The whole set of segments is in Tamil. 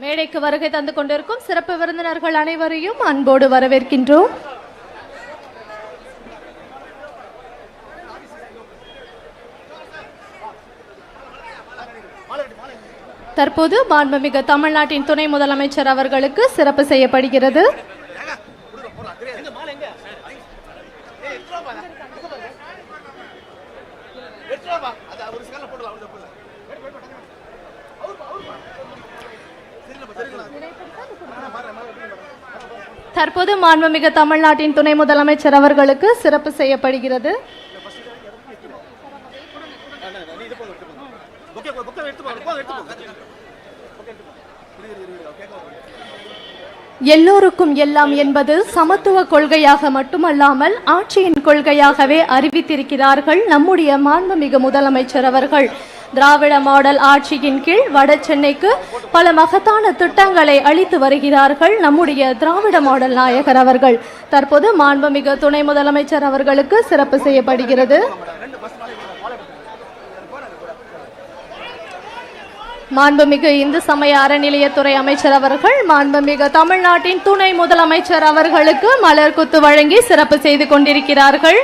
மேடைக்கு வருகை தந்து கொண்டிருக்கும் சிறப்பு விருந்தினர்கள் அனைவரையும் அன்போடு வரவேற்கின்றோம். தற்போது மாண்புமிகு தமிழ்நாட்டின் துணை முதலமைச்சர் அவர்களுக்கு சிறப்பு செய்யப்படுகிறது. தற்போது மாண்புமிகு தமிழ்நாட்டின் துணை முதலமைச்சர் அவர்களுக்கு சிறப்பு செய்யப்படுகிறது. எல்லோருக்கும் எல்லாம் என்பது சமத்துவ கொள்கையாக மட்டுமல்லாமல் ஆட்சியின் கொள்கையாகவே அறிவித்திருக்கிறார்கள் நம்முடைய மாண்புமிகு முதலமைச்சர் அவர்கள். திராவிட மாடல் ஆட்சியின் கீழ் வட சென்னைக்கு பல மகத்தான திட்டங்களை அளித்து வருகிறார்கள் நம்முடைய திராவிட மாடல் நாயகர் அவர்கள். தற்போது மாண்புமிகு துணை முதலமைச்சர் அவர்களுக்கு சிறப்பு செய்யப்படுகிறது. மாண்புமிகு இந்து சமய அறநிலையத்துறை அமைச்சர் அவர்கள் மாண்புமிகு தமிழ்நாட்டின் துணை முதலமைச்சர் அவர்களுக்கு மலர் குத்து வழங்கி சிறப்பு செய்து கொண்டிருக்கிறார்கள்.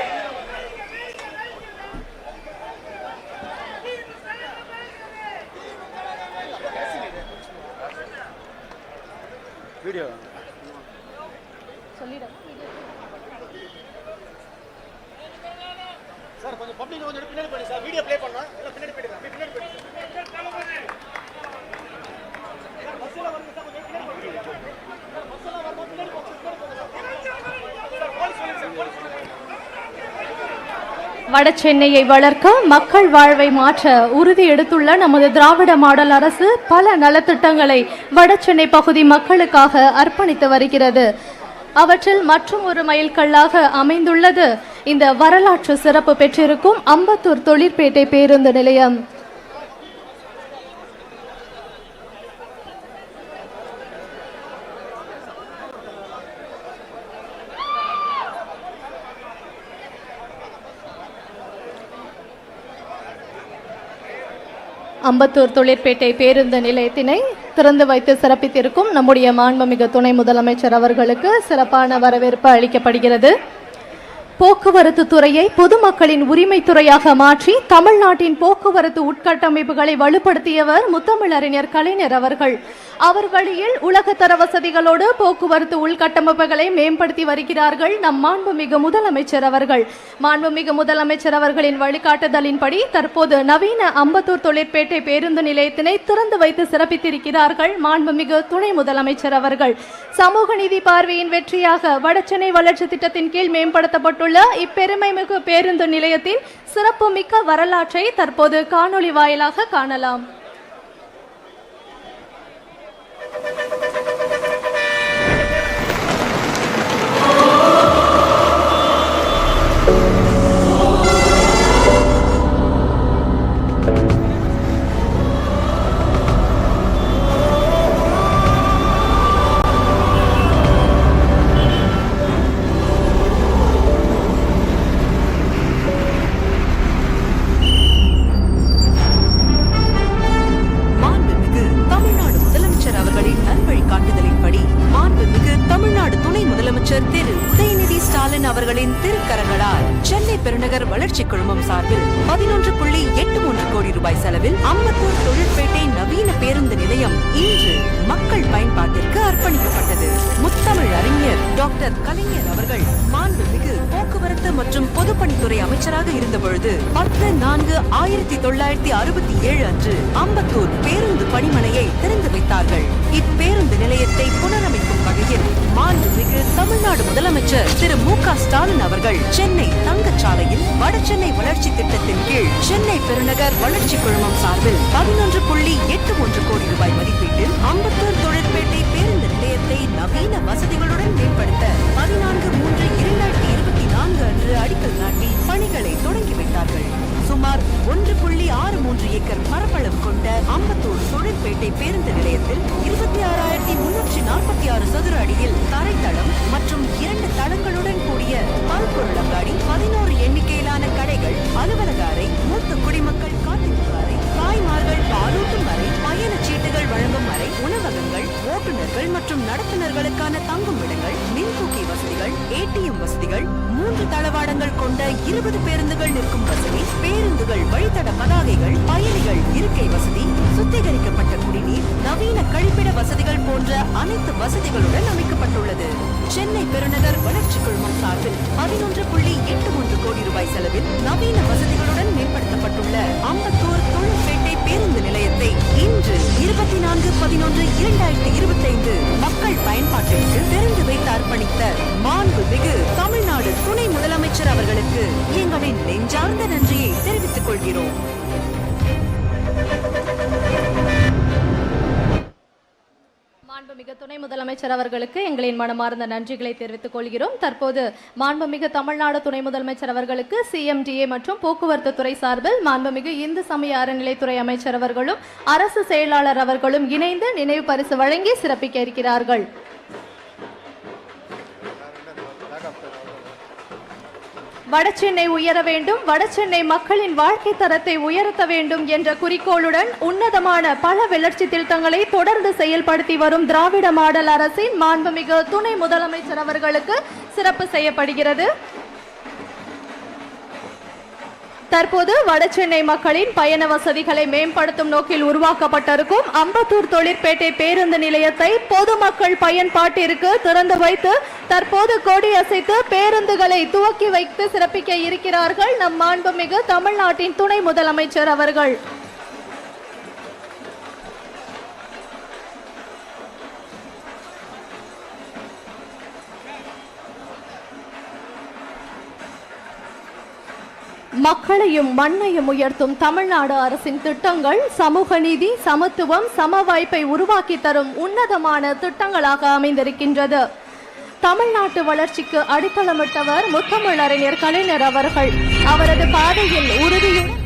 வீடியோ. சார் கொஞ்சம் பப்ளிக் கொஞ்சம் பின்னாடி போயிடுங்க சார். வீடியோ ப்ளே பண்ணலாம். எல்லாம் பின்னாடி போயிடுங்க. பின்னாடி போயிடுங்க. வட சென்னையை வளர்க்க மக்கள் வாழ்வை மாற்ற உறுதி எடுத்துள்ள நமது திராவிட மாடல் அரசு பல நலத்திட்டங்களை வட சென்னை பகுதி மக்களுக்காக அர்ப்பணித்து வருகிறது. அவற்றில் மற்றும் ஒரு மைல்கல்லாக அமைந்துள்ளது. இந்த வரலாற்று சிறப்பு பெற்றிருக்கும் அம்பத்தூர் தொழிற்பேட்டை பேருந்து நிலையம். அம்பத்தூர் தொழிற்பேட்டை பேருந்து நிலையத்தினை திறந்து வைத்து சிறப்பித்திருக்கும் நம்முடைய மாண்புமிகு துணை முதலமைச்சர் அவர்களுக்கு சிறப்பான வரவேற்பு அளிக்கப்படுகிறது. போக்குவரத்து துறையை பொதுமக்களின் உரிமை துறையாக மாற்றி தமிழ்நாட்டின் போக்குவரத்து உட்கட்டமைப்புகளை வலுப்படுத்தியவர் முத்தமிழறிஞர் கலைஞர் அவர்கள். அவர் வழியில் உலகத்தர வசதிகளோடு போக்குவரத்து உள்கட்டமைப்புகளை மேம்படுத்தி வருகிறார்கள் நம் மாண்புமிகு முதலமைச்சர் அவர்கள். மாண்புமிகு முதலமைச்சர் அவர்களின் வழிகாட்டுதலின்படி தற்போது நவீன அம்பத்தூர் தொழிற்பேட்டை பேருந்து நிலையத்தினை திறந்து வைத்து சிறப்பித்திருக்கிறார்கள் மாண்புமிகு துணை முதலமைச்சர் அவர்கள். சமூக நீதி பார்வையின் வெற்றியாக வடசென்னை வளர்ச்சி திட்டத்தின் கீழ் மேம்படுத்தப்பட்டுள்ள இப்பெருமைமிகு பேருந்து நிலையத்தின் சிறப்புமிக்க வரலாற்றை தற்போது காணொளி வாயிலாக காணலாம். சென்னை பெருநகர் வளர்ச்சி குழுமம் சார்பில் பதினொன்று புள்ளி எட்டு மூன்று கோடி ரூபாய் செலவில் அம்பத்தூர் தொழிற்பேட்டை நவீன பேருந்து நிலையம் இன்று மக்கள் பயன்பாட்டிற்கு அர்ப்பணிக்கப்பட்டது. முத்தமிழ் அறிஞர் டாக்டர் கலைஞர் அவர்கள் மாண்புமிகு போக்குவரத்து மற்றும் பொதுப்பணித்துறை அமைச்சராக இருந்தபொழுது பத்து நான்கு ஆயிரத்தி தொள்ளாயிரத்தி அறுபத்தி ஏழு அன்று அம்பத்தூர் பேருந்து பணிமனையை திறந்து வைத்தார்கள். இப்பேருந்து நிலையத்தை புனரமைக்கும் வகையில் மாண்புமிகு தமிழ்நாடு முதலமைச்சர் திரு மு க ஸ்டாலின் அவர்கள் சென்னை தங்கச்சாலையில் வடசென்னை வளர்ச்சி திட்டத்தின் கீழ் சென்னை பெருநகர் வளர்ச்சி குழுமம் சார்பில் பதினொன்று புள்ளி எட்டு ஒன்று கோடி ரூபாய் மதிப்பீட்டில் அம்பத்தூர் தொழிற்பேட்டை இருபது பேருந்துகள் நிற்கும் வசதி பேருந்துகள் வழித்தட பதாகைகள் பயணிகள் இருக்கை வசதி சுத்திகரிக்கப்பட்ட குடிநீர் நவீன கழிப்பிட வசதிகள் போன்ற அனைத்து வசதிகளுடன் அமைக்கப்பட்டுள்ளது. சென்னை பெருநகர் வளர்ச்சி குழுமம் சார்பில் பதினொன்று புள்ளி எட்டு மூன்று கோடி ரூபாய் செலவில் நவீன வசதிகளுடன் மேம்படுத்தப்பட்டுள்ள ஐம்பத்தி மூன்று இருபத்தி நான்கு பதினொன்று இரண்டாயிரத்தி இருபத்தைந்து. மக்கள் பயன்பாட்டிற்கு திறந்து வைத்து அர்ப்பணித்த மாண்புமிகு தமிழ்நாடு துணை முதலமைச்சர் அவர்களுக்கு எங்களின் நெஞ்சார்ந்த நன்றியை தெரிவித்துக் கொள்கிறோம். மாண்புமிகு துணை முதலமைச்சர் அவர்களுக்கு எங்களின் மனமார்ந்த நன்றிகளை தெரிவித்துக் கொள்கிறோம். தற்போது மாண்புமிகு தமிழ்நாடு துணை முதலமைச்சர் அவர்களுக்கு சிஎம்டிஏ மற்றும் போக்குவரத்து துறை சார்பில் மாண்புமிகு இந்து சமய அறநிலைத்துறை அமைச்சர் அவர்களும் அரசு செயலாளர் அவர்களும் இணைந்து நினைவு பரிசு வழங்கி சிறப்பிக்க இருக்கிறார்கள். வடசென்னை உயர வேண்டும் வடசென்னை மக்களின் வாழ்க்கை தரத்தை உயர்த்த வேண்டும் என்ற குறிக்கோளுடன் உன்னதமான பல வளர்ச்சி திட்டங்களை தொடர்ந்து செயல்படுத்தி வரும் திராவிட மாடல் அரசின் மாண்புமிகு துணை முதலமைச்சர் அவர்களுக்கு சிறப்பு செய்யப்படுகிறது. தற்போது வடசென்னை மக்களின் பயண வசதிகளை மேம்படுத்தும் நோக்கில் உருவாக்கப்பட்டிருக்கும் அம்பத்தூர் தொழிற்பேட்டை பேருந்து நிலையத்தை பொதுமக்கள் பயன்பாட்டிற்கு திறந்து வைத்து தற்போது கொடி அசைத்து பேருந்துகளை துவக்கி வைத்து சிறப்பிக்க இருக்கிறார்கள் நம் மாண்புமிகு தமிழ்நாட்டின் துணை முதலமைச்சர் அவர்கள். மக்களையும் மண்ணையும் உயர்த்தும் தமிழ்நாடு அரசின் திட்டங்கள் சமூக நீதி சமத்துவம் சம வாய்ப்பை உருவாக்கி தரும் உன்னதமான திட்டங்களாக அமைந்திருக்கின்றது. தமிழ்நாட்டு வளர்ச்சிக்கு அடித்தளமிட்டவர் முத்தமிழறிஞர் கலைஞர் அவர்கள். அவரது பாதையில் உறுதியுடன்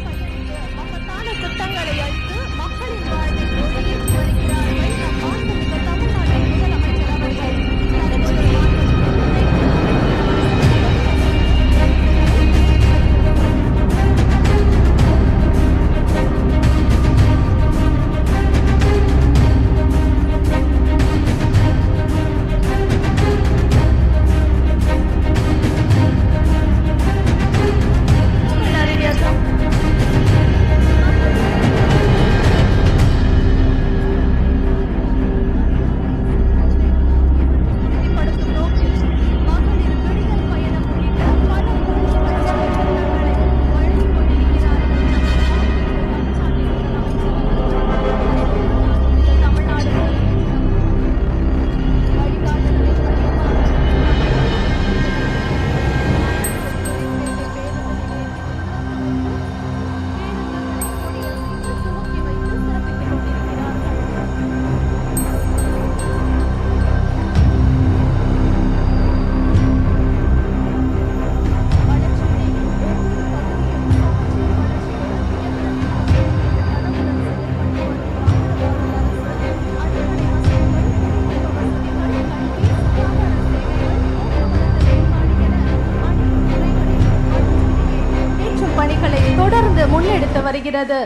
இருக்கிறது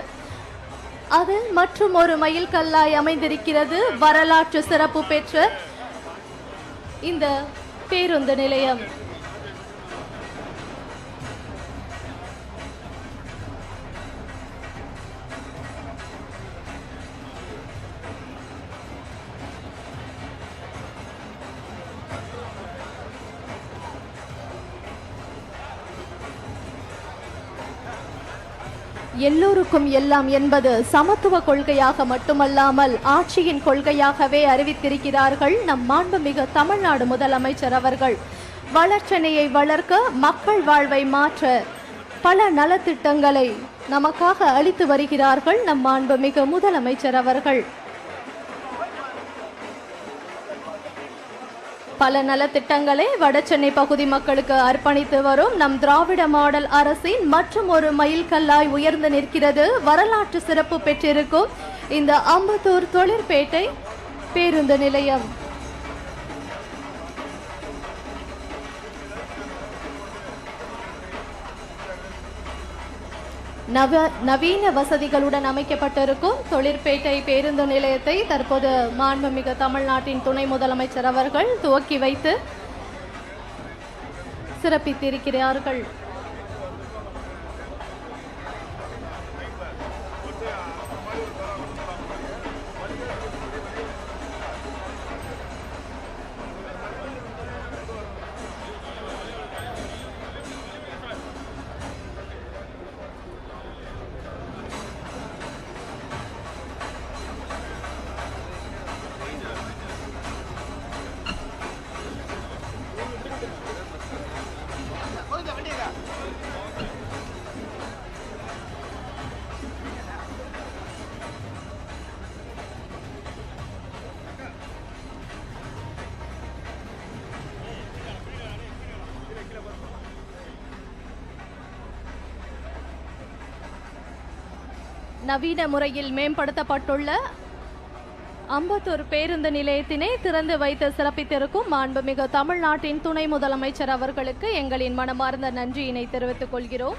அது மற்றும் ஒரு மயில் கல்லாய் அமைந்திருக்கிறது. வரலாற்று சிறப்பு பெற்ற இந்த பேருந்து நிலையம். எல்லோருக்கும் எல்லாம் என்பது சமத்துவ கொள்கையாக மட்டுமல்லாமல் ஆட்சியின் கொள்கையாகவே அறிவித்திருக்கிறார்கள் நம் மாண்புமிகு தமிழ்நாடு முதலமைச்சர் அவர்கள். வளர்ச்சனையை வளர்க்க மக்கள் வாழ்வை மாற்ற பல நலத்திட்டங்களை நமக்காக அளித்து வருகிறார்கள் நம் மாண்புமிகு முதலமைச்சர் அவர்கள். பல நலத்திட்டங்களை வடசென்னை பகுதி மக்களுக்கு அர்ப்பணித்து வரும் நம் திராவிட மாடல் அரசின் மற்றும் ஒரு மைல்கல்லாய் உயர்ந்து நிற்கிறது. வரலாற்று சிறப்பு பெற்றிருக்கும் இந்த அம்பத்தூர் தொழிற்பேட்டை பேருந்து நிலையம். நவ நவீன வசதிகளுடன் அமைக்கப்பட்டிருக்கும் தொழிற்பேட்டை பேருந்து நிலையத்தை தற்போது மாண்புமிகு தமிழ்நாட்டின் துணை முதலமைச்சர் அவர்கள் துவக்கி வைத்து சிறப்பித்திருக்கிறார்கள். நவீன முறையில் மேம்படுத்தப்பட்டுள்ள அம்பத்தூர் பேருந்து நிலையத்தினை திறந்து வைத்து சிறப்பித்திருக்கும் மாண்புமிகு தமிழ்நாட்டின் துணை முதலமைச்சர் அவர்களுக்கு எங்களின் மனமார்ந்த நன்றியினை தெரிவித்துக் கொள்கிறோம்.